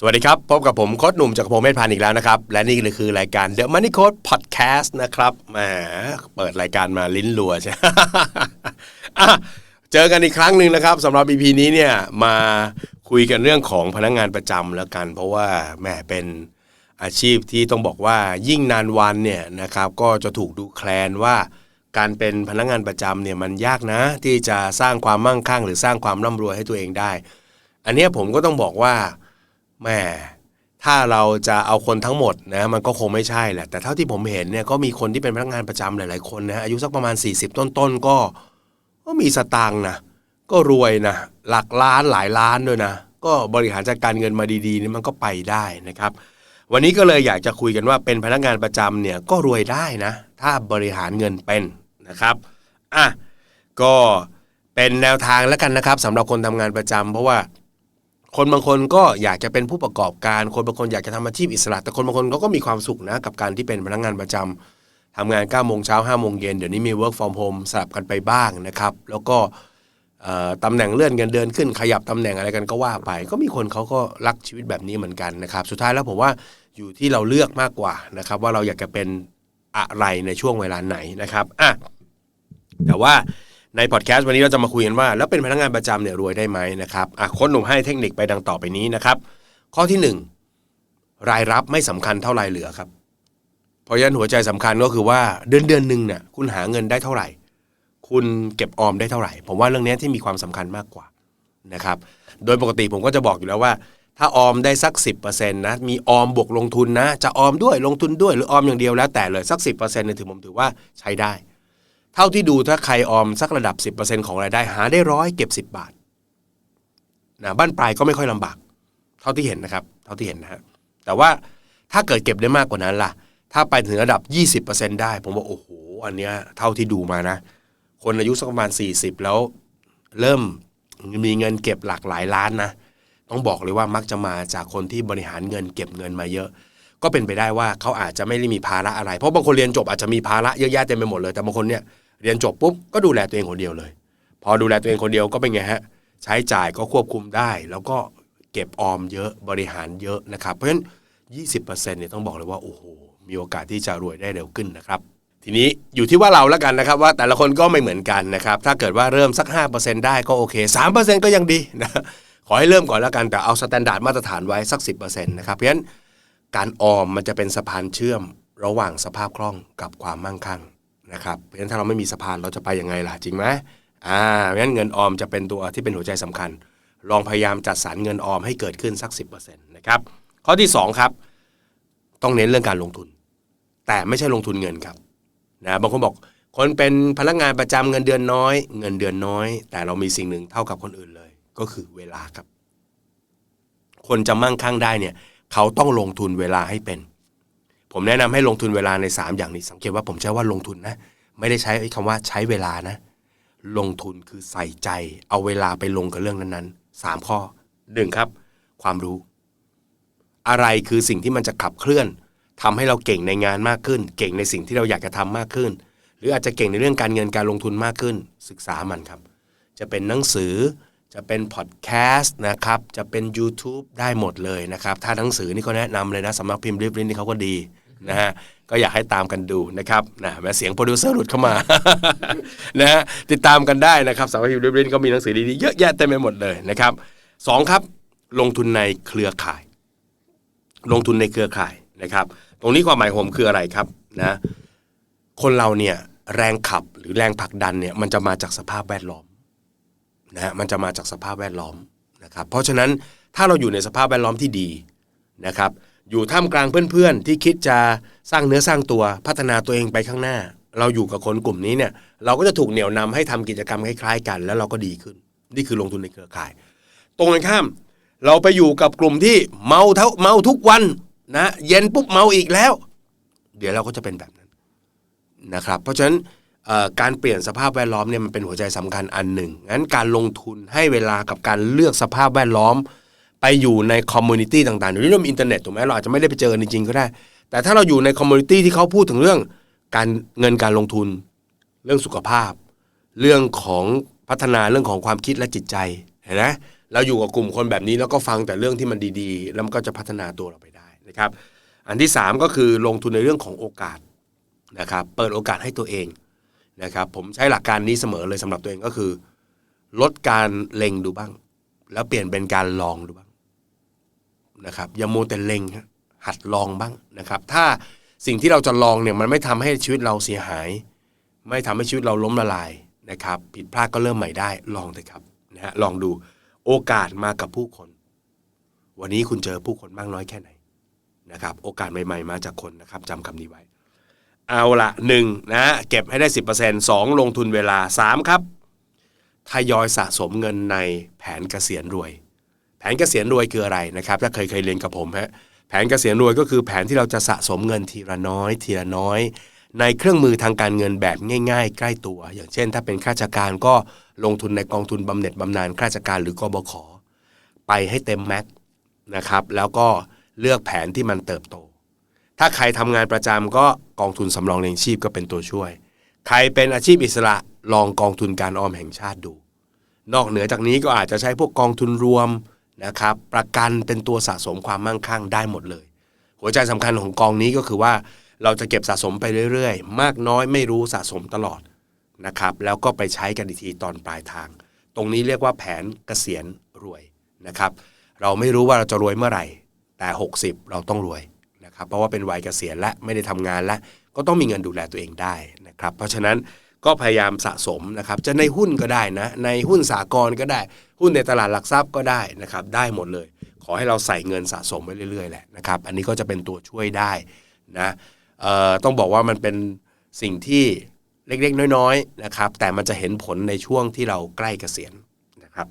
สวัสดีครับ พบกับผมโค้ดหนุ่มจากรพงศ์เมธพันธ์อีกแล้วนะครับ และนี่เลยคือรายการ The Money Code Podcast นะครับแหมเปิดรายการมาลิ้นรัวใช่อะเจอกันอีกครั้งหนึ่งนะครับสำหรับ EP นี้เนี่ยมาคุยกันเรื่องของพนักงานประจำแล้วกัน เพราะว่าแหมเป็นอาชีพที่ต้องบอกว่ายิ่งนานวันเนี่ยนะครับก็จะถูกดูแคลนว่าการเป็นพนักงานประจำเนี่ยมันยากนะ ที่จะสร้างความมั่งคั่ง หรือสร้างความร่ำรวยให้ตัวเองได้ อันนี้ผมก็ต้องบอกว่า แหม่ถ้าเราจะเอาคนทั้งหมดนะมันก็คงไม่ใช่แหละ แต่เท่าที่ผมเห็นเนี่ยก็มีคนที่เป็นพนักงานประจำหลาย ๆ คนนะอายุสักประมาณ 40 ต้นๆก็ ก็มีสตางค์นะก็รวยนะหลักล้านหลายล้านด้วยนะ ก็บริหารจัดการเงินมาดีๆนี่มันก็ไปได้นะครับ วันนี้ก็เลยอยากจะคุยกันว่าเป็นพนักงานประจำเนี่ยก็รวยได้นะ ถ้าบริหารเงินเป็นนะครับอะก็เป็นแนวทางแล้วกันนะครับสำหรับคนทำงานประจำเพราะว่า คนบางคนก็อยากจะเป็นผู้ประกอบการ คนบางคนอยากจะทำอาชีพอิสระ แต่คนบางคนเขาก็มีความสุขนะกับการที่เป็นพนักงานประจำทำงาน9ก้าโมงเช้าห้าโมงเย็นเดี๋ยวนี้มี work from home สลับกันไปบ้างนะครับ แล้วก็ตำแหน่งเลื่อนเงินเดือนขึ้นขยับตำแหน่งอะไรกันก็ว่าไป ก็มีคนเขาก็รักชีวิตแบบนี้เหมือนกันนะครับ สุดท้ายแล้วผมว่าอยู่ที่เราเลือกมากกว่านะครับ ว่าเราอยากจะเป็นอะไรในช่วงเวลาไหนนะครับอะแต่ว่า ในพอดแคสต์วันนี้เราจะมาคุยกันว่า แล้วเป็นพนักงานประจำเนี่ยรวยได้ไหมนะครับอะโค้ชหนุ่มให้เทคนิคไปดังต่อไปนี้นะครับ ข้อที่หนึ่งรายรับไม่สำคัญเท่ารายเหลือครับ เพราะฉะนั้นหัวใจสำคัญก็คือว่าเดือนเดือนหนึ่งเนี่ยคุณหาเงินได้เท่าไหร่ คุณเก็บออมได้เท่าไหร่ ผมว่าเรื่องนี้ที่มีความสำคัญมากกว่านะครับ โดยปกติผมก็จะบอกอยู่แล้วว่า ถ้าออมได้สัก 10%นะมีออมบวกลงทุนนะ จะออมด้วยลงทุนด้วยหรือออมอย่างเดียวแล้วแต่เลยสัก 10%เนี่ยถือผมถือว่าใช้ได้ เท่าที่ดูถ้าใครออมสักระดับ 10%ของรายได้หาได้ร้อยเก็บ 10 บาทนะบ้านปลายก็ไม่ค่อยลำบาก เท่าที่เห็นนะครับ เท่าที่เห็นนะฮะแต่ว่าถ้าเกิดเก็บได้มากกว่านั้นล่ะ ถ้าไปถึงระดับ 20%ได้ ผมว่าโอ้โห อันเนี้ยเท่าที่ดูมานะ คนอายุสักประมาณ 40 แล้วเริ่มมีเงินเก็บหลากหลายล้านนะ ต้องบอกเลยว่ามักจะมาจากคนที่บริหารเงินเก็บเงินมาเยอะ ก็เป็นไปได้ว่าเขาอาจจะไม่ได้มีภาระอะไร เพราะบางคนเรียนจบอาจจะมีภาระเยอะแยะเต็มไปหมดเลย แต่บางคนเนี่ย เรียนจบปุ๊บก็ดูแลตัวเองคนเดียวเลย พอดูแลตัวเองคนเดียวก็เป็นไงฮะใช้จ่ายก็ควบคุมได้ แล้วก็เก็บออมเยอะบริหารเยอะนะครับ เพราะฉะนั้น 20%เนี่ยต้องบอกเลยว่าโอ้โหมีโอกาสที่จะรวยได้เร็วขึ้นนะครับทีนี้อยู่ที่ว่าเราแล้วกันนะครับว่าแต่ละคนก็ไม่เหมือนกันนะครับถ้าเกิดว่าเริ่มสัก 5%ได้ก็โอเค 3%ก็ยังดีนะขอให้เริ่มก่อนแล้วกันแต่เอาสแตนดาร์ดมาตรฐานไว้สัก 10%นะครับเพราะฉะนั้นการออมมันจะเป็นสะพานเชื่อมระหว่างสภาพคล่องกับความมั่งคั่ง นะครับเพราะฉะนั้นถ้าเราไม่มีสะพานเราจะไปยังไงล่ะจริงไหมอ่าเพราะฉะนั้นเงินออมจะเป็นตัวที่เป็นหัวใจสำคัญ ลองพยายามจัดสรรเงินออมให้เกิดขึ้นสัก 10%นะครับข้อที่ 2 ครับ ต้องเน้นเรื่องการลงทุน แต่ไม่ใช่ลงทุนเงินครับนะบางคนบอกคนเป็นพนักงานประจำเงินเดือนน้อย เงินเดือนน้อย แต่เรามีสิ่งหนึ่งเท่ากับคนอื่นเลย ก็คือเวลาครับ คนจะมั่งคั่งได้เนี่ย เขาต้องลงทุนเวลาให้เป็น ผมแนะนำให้ลงทุนเวลาใน 3 อย่างนี้สังเกตว่าผมใช้ว่าลงทุนนะ ไม่ได้ใช้คำว่าใช้เวลานะ ลงทุนคือใส่ใจ เอาเวลาไปลงกับเรื่องนั้นๆ 3 ข้อหนึ่งครับ ความรู้ อะไรคือสิ่งที่มันจะขับเคลื่อนทำให้เราเก่งในงานมากขึ้น เก่งในสิ่งที่เราอยากจะทำมากขึ้น หรืออาจจะเก่งในเรื่องการเงินการลงทุนมากขึ้น ศึกษามันครับ จะเป็นหนังสือจะเป็นพอดแคสต์นะครับ จะเป็น YouTube ได้หมดเลยนะครับ ถ้าหนังสือนี่ก็แนะนำเลยนะสำนักพิมพ์ริบลินนี่เขาก็ดี นะฮะก็อยากให้ตามกันดูนะครับนะแม้เสียงโปรดิวเซอร์หลุดเข้ามานะฮะติดตามกันได้นะครับสำนักพิมพ์ริบลินก็มีหนังสือดีๆเยอะแยะเต็มไปหมดเลยนะครับสองครับลงทุนในเครือข่าย ลงทุนในเครือข่ายนะครับ ตรงนี้ความหมายผมคืออะไรครับนะคนเราเนี่ยแรงขับหรือแรงผลักดันเนี่ยมันจะมาจากสภาพแวดล้อมนะฮะมันจะมาจากสภาพแวดล้อมนะครับ เพราะฉะนั้นถ้าเราอยู่ในสภาพแวดล้อมที่ดีนะครับ อยู่ท่ามกลางเพื่อนๆ ที่คิดจะสร้างเนื้อสร้างตัวพัฒนาตัวเองไปข้างหน้า เราอยู่กับคนกลุ่มนี้เนี่ยเราก็จะถูกเหนี่ยวนำให้ทำกิจกรรมคล้ายๆ กัน แล้วเราก็ดีขึ้น นี่คือลงทุนในเครือข่าย ตรงกันข้าม เราไปอยู่กับกลุ่มที่เมาเท่าเมาทุกวันนะเย็นปุ๊บเมาอีกแล้ว เดี๋ยวเราก็จะเป็นแบบนั้นนะครับ เพราะฉะนั้นการเปลี่ยนสภาพแวดล้อมเนี่ยมันเป็นหัวใจสำคัญอันหนึ่งงั้นการลงทุนให้เวลากับการเลือกสภาพแวดล้อม ไปอยู่ในคอมมูนิตี้ต่างๆเดี๋ยวนี้เรามีอินเทอร์เน็ตถูกไหมเราอาจจะไม่ได้ไปเจอกันจริงๆก็ได้ แต่ถ้าเราอยู่ในคอมมูนิตี้ที่เขาพูดถึงเรื่องการเงินการลงทุน เรื่องสุขภาพ เรื่องของพัฒนาเรื่องของความคิดและจิตใจเห็นไหมเราอยู่กับกลุ่มคนแบบนี้แล้วก็ฟังแต่เรื่องที่มันดีๆ แล้วมันก็จะพัฒนาตัวเราไปได้นะครับ อันที่ 3 ก็คือลงทุนในเรื่องของโอกาสนะครับ เปิดโอกาสให้ตัวเองนะครับ ผมใช้หลักการนี้เสมอเลยสำหรับตัวเองก็คือ ลดการเล็งดูบ้าง แล้วเปลี่ยนเป็นการลองดูบ้าง นะครับอย่าโมแต่เล็งหัดลองบ้างนะครับ ถ้าสิ่งที่เราจะลองเนี่ยมันไม่ทำให้ชีวิตเราเสียหาย ไม่ทำให้ชีวิตเราล้มละลายนะครับ ผิดพลาดก็เริ่มใหม่ได้ลองเถอะครับนะฮะลองดูโอกาสมากับผู้คน วันนี้คุณเจอผู้คนมากน้อยแค่ไหนนะครับ โอกาสใหม่ๆ มาจากคนนะครับจำคำนี้ไว้ เอาละหนึ่งนะเก็บให้ได้สิบเปอร์เซ็นต์สองลงทุนเวลาสามครับทยอยสะสมเงินในแผนเกษียณรวย แผนเกษียณรวยคืออะไรนะครับ ถ้าเคยเคยเรียนกับผมฮะแผนเกษียณรวยก็คือแผนที่เราจะสะสมเงินทีละน้อย ทีละน้อย ในเครื่องมือทางการเงินแบบง่าย ๆ ใกล้ตัว อย่างเช่น ถ้าเป็นข้าราชการก็ลงทุนในกองทุนบำเหน็จบำนาญข้าราชการหรือกบขไปให้เต็มแม็กซ์นะครับ แล้วก็เลือกแผนที่มันเติบโต ถ้าใครทำงานประจำก็กองทุนสำรองเลี้ยงชีพก็เป็นตัวช่วย ใครเป็นอาชีพอิสระลองกองทุนการออมแห่งชาติดู นอกเหนือจากนี้ก็อาจจะใช้พวกกองทุนรวม นะครับประกันเป็นตัวสะสมความมั่งคั่งได้หมดเลย หัวใจสำคัญของกองนี้ก็คือว่าเราจะเก็บสะสมไปเรื่อยๆ มากน้อยไม่รู้สะสมตลอดนะครับแล้วก็ไปใช้กันอีกทีตอนปลายทาง ตรงนี้เรียกว่าแผนเกษียณรวยนะครับ เราไม่รู้ว่าเราจะรวยเมื่อไหร่ แต่ 60 เราต้องรวยนะครับเพราะว่าเป็นวัยเกษียณและไม่ได้ทำงานและก็ต้องมีเงินดูแลตัวเองได้นะครับ เพราะฉะนั้น ก็พยายามสะสมนะครับจะในหุ้นก็ได้นะในหุ้นสากลก็ได้ หุ้นในตลาดหลักทรัพย์ก็ได้นะครับได้หมดเลย ขอให้เราใส่เงินสะสมไว้เรื่อยๆแหละนะครับอันนี้ก็จะเป็นตัวช่วยได้นะต้องบอกว่ามันเป็นสิ่งที่เล็กๆ น้อยๆนะครับแต่มันจะเห็นผลในช่วงที่เราใกล้เกษียณนะครับ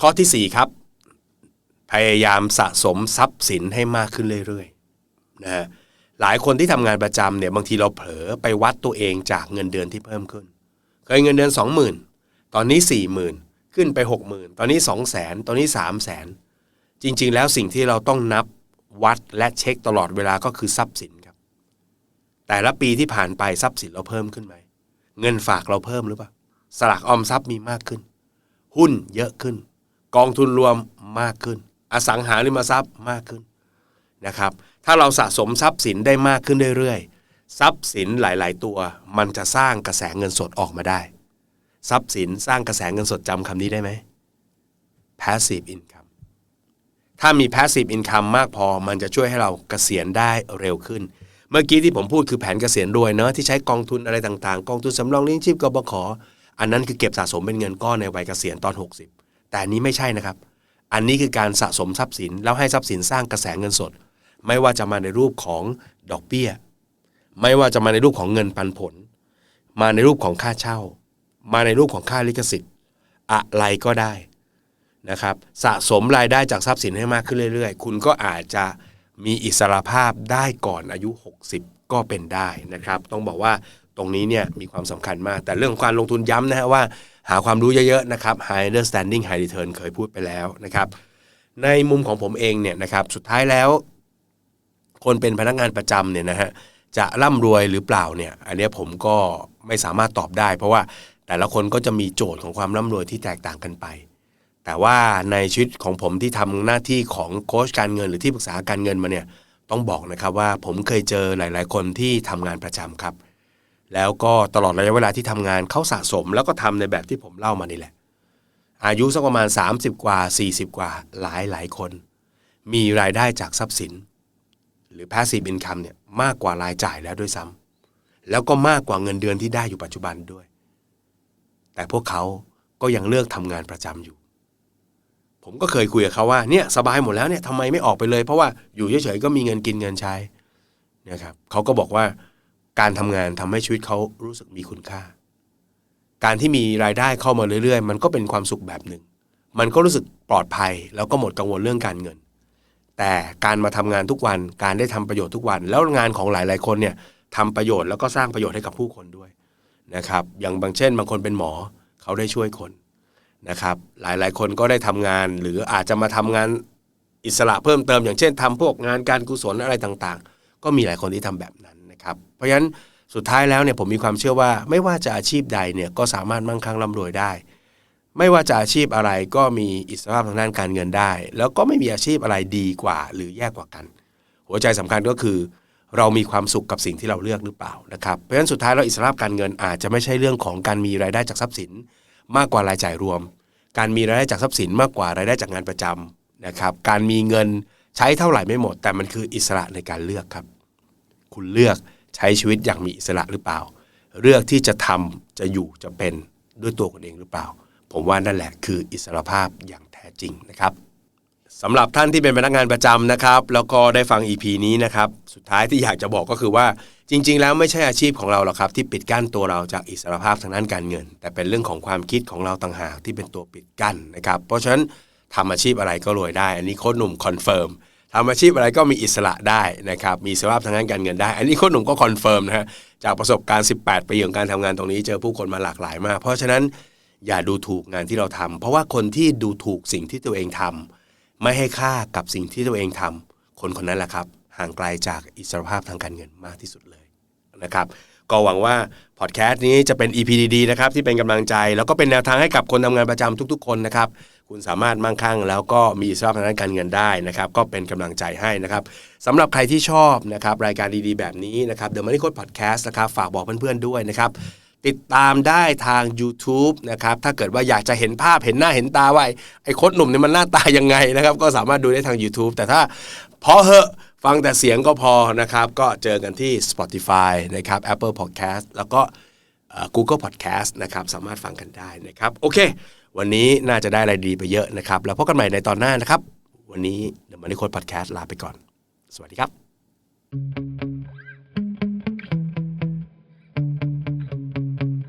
ข้อทีสี่4 ครับ พยายามสะสมทรัพย์สินให้มากขึ้นเรื่อยๆนะฮะ หลายคนที่ทำงานประจำเนี่ยบางทีเราเผลอไปวัดตัวเองจากเงินเดือนที่เพิ่มขึ้น เคยเงินเดือน 20,000 ตอนนี้ 40,000 ขึ้นไป 60,000 ตอนนี้ 200,000 ตอนนี้ 300,000 จริง ๆ แล้วสิ่งที่เราต้องนับวัดและเช็คตลอดเวลาก็คือทรัพย์สินครับ แต่ละปีที่ผ่านไปทรัพย์สินเราเพิ่มขึ้นไหม เงินฝากเราเพิ่มหรือเปล่า สลากออมทรัพย์มีมากขึ้น หุ้นเยอะขึ้น กองทุนรวมมากขึ้น อสังหาริมทรัพย์มากขึ้นนะครับ ถ้าเราสะสมทรัพย์สินได้มากขึ้นเรื่อยๆ ทรัพย์สินหลาย ๆ ตัว มันจะสร้างกระแสเงินสดออกมาได้ ทรัพย์สินสร้างกระแสเงินสดจำคำนี้ได้ไหม passive income ถ้ามี passive income มากพอมันจะช่วยให้เราเกษียณได้เร็วขึ้น เมื่อกี้ที่ผมพูดคือแผนเกษียณรวยเนอะที่ใช้กองทุนอะไรต่างๆ กองทุนสำรองเลี้ยงชีพกบขอันนั้นคือเก็บสะสมเป็นเงินก้อนในวัยเกษียณตอน 60 แต่อันนี้ไม่ใช่นะครับ อันนี้คือการสะสมทรัพย์สินแล้วให้ทรัพย์สินสร้างกระแสเงินสด ไม่ว่าจะมาในรูปของดอกเบี้ย ไม่ว่าจะมาในรูปของเงินปันผล มาในรูปของค่าเช่า มาในรูปของค่าลิขสิทธิ์ อะไรก็ได้นะครับ สะสมรายได้จากทรัพย์สินให้มากขึ้นเรื่อยๆ คุณก็อาจจะมีอิสรภาพได้ก่อนอายุ 60 ก็เป็นได้นะครับ ต้องบอกว่าตรงนี้เนี่ยมีความสำคัญมาก แต่เรื่องของการลงทุนย้ำนะฮะว่า หาความรู้เยอะๆนะครับ high understanding high return เคยพูดไปแล้วนะครับ ในมุมของผมเองเนี่ยนะครับ สุดท้ายแล้ว คนเป็นพนักงานประจำเนี่ยนะฮะจะร่ำรวยหรือเปล่าเนี่ย อันนี้ผมก็ไม่สามารถตอบได้ เพราะว่าแต่ละคนก็จะมีโจทย์ของความร่ำรวยที่แตกต่างกันไป แต่ว่าในชีวิตของผมที่ทำหน้าที่ของโค้ชการเงินหรือที่ปรึกษาการเงินมาเนี่ยต้องบอกนะครับว่าผมเคยเจอหลาย ๆ คนที่ทำงานประจำครับ แล้วก็ตลอดระยะเวลาที่ทำงานเขาสะสม แล้วก็ทำในแบบที่ผมเล่ามานี่แหละ อายุสักประมาณ 30 กว่า 40 กว่าหลายหลายคน มีรายได้จากทรัพย์สิน หรือ passive income เนี่ยมากกว่ารายจ่ายแล้วด้วยซ้ำแล้วก็มากกว่าเงินเดือนที่ได้อยู่ปัจจุบันด้วย แต่พวกเขาก็ยังเลือกทำงานประจำอยู่ ผมก็เคยคุยกับเขาว่าเนี่ยสบายหมดแล้วเนี่ยทำไมไม่ออกไปเลย เพราะว่าอยู่เฉยๆก็มีเงินกินเงินใช้นะครับเขาก็บอกว่าการทำงานทำให้ชีวิตเขารู้สึกมีคุณค่า การที่มีรายได้เข้ามาเรื่อยๆ มันก็เป็นความสุขแบบหนึ่ง มันก็รู้สึกปลอดภัย แล้วก็หมดกังวลเรื่องการเงิน แต่การมาทำงานทุกวันการได้ทำประโยชน์ทุกวัน แล้วงานของหลาย ๆ คนเนี่ยทำประโยชน์แล้วก็สร้างประโยชน์ให้กับผู้คนด้วยนะครับ อย่างบางเช่น บางคนเป็นหมอเขาได้ช่วยคนนะครับ หลายๆ คนก็ได้ทำงาน หรืออาจจะมาทำงานอิสระเพิ่มเติม อย่างเช่นทำพวกงานการกุศลอะไรต่างๆ ก็มีหลายคนที่ทำแบบนั้นนะครับ เพราะฉะนั้นสุดท้ายแล้วเนี่ยผมมีความเชื่อว่า ไม่ว่าจะอาชีพใดเนี่ยก็สามารถมั่งคั่งร่ำรวยได้ ไม่ว่าจะอาชีพอะไรก็มีอิสรภาพทางด้านการเงินได้ แล้วก็ไม่มีอาชีพอะไรดีกว่า หรือแย่กว่ากัน หัวใจสำคัญก็คือ เรามีความสุขกับสิ่งที่เราเลือกหรือเปล่านะครับเพราะฉะนั้นสุดท้ายเราอิสรภาพการเงินอาจจะไม่ใช่เรื่องของการมีรายได้จากทรัพย์สิน มากกว่ารายจ่ายรวม การมีรายได้จากทรัพย์สินมากกว่ารายได้จากงานประจำนะครับการมีเงินใช้เท่าไหร่ไม่หมด แต่มันคืออิสระในการเลือกครับ คุณเลือกใช้ชีวิตอย่างมีอิสระหรือเปล่า เลือกที่จะทำจะอยู่จะเป็นด้วยตัวคุณเองหรือเปล่า ผมว่านั่นแหละคืออิสรภาพอย่างแท้จริงนะครับสำหรับท่านที่เป็นพนักงานประจำนะครับ แล้วก็ได้ฟัง EP นี้นะครับ สุดท้ายที่อยากจะบอกก็คือว่าจริง ๆ แล้วไม่ใช่อาชีพของเราหรอกครับ ที่ปิดกั้นตัวเราจากอิสรภาพทางด้านการเงิน แต่เป็นเรื่องของความคิดของเราต่างหากที่เป็นตัวปิดกั้นนะครับ เพราะฉะนั้นทำอาชีพอะไรก็รวยได้ อันนี้โค้ชหนุ่มคอนเฟิร์มทำอาชีพอะไรก็มีอิสระได้นะครับมีสภาพทางด้านการเงินได้ อันนี้โค้ชหนุ่มก็คอนเฟิร์มนะฮะจากประสบการณ์ 18 ปีของการทำงานตรงนี้เจอผู้คนมาหลากหลายมาก เพราะฉะนั้น อย่าดูถูกงานที่เราทำเพราะว่าคนที่ดูถูกสิ่งที่ตัวเองทำไม่ให้ค่ากับสิ่งที่ตัวเองทำคนคนนั้นแหละครับ ห่างไกลจากอิสรภาพทางการเงินมากที่สุดเลยนะครับก็หวังว่าพอดแคสต์นี้จะเป็น EP ดีๆนะครับที่เป็นกำลังใจ แล้วก็เป็นแนวทางให้กับคนทำงานประจำทุกๆ คนนะครับคุณสามารถมั่งคั่ง แล้วก็มีอิสรภาพทางด้านการเงินได้นะครับก็เป็นกำลังใจให้นะครับสำหรับใครที่ชอบนะครับรายการดีๆ แบบนี้นะครับ The Money Code Podcast นะครับฝากบอกเพื่อนๆด้วยนะครับ ติดตามได้ทาง YouTube นะครับถ้าเกิดว่าอยากจะเห็นภาพเห็นหน้าเห็นตาว่าไอ้ไอ้คดหนุ่มเนี่ยมันหน้าตายังไงนะครับก็สามารถดูได้ทาง YouTube แต่ถ้าพอเหอะฟังแต่เสียงก็พอนะครับ ก็เจอกันที่ Spotify นะครับ Apple Podcast แล้วก็ Google Podcast นะครับสามารถฟังกันได้นะครับ โอเค วันนี้น่าจะได้อะไรดีไปเยอะนะครับ แล้วพบกันใหม่ในตอนหน้านะครับ วันนี้ The Money Code Podcast ลาไปก่อน สวัสดีครับ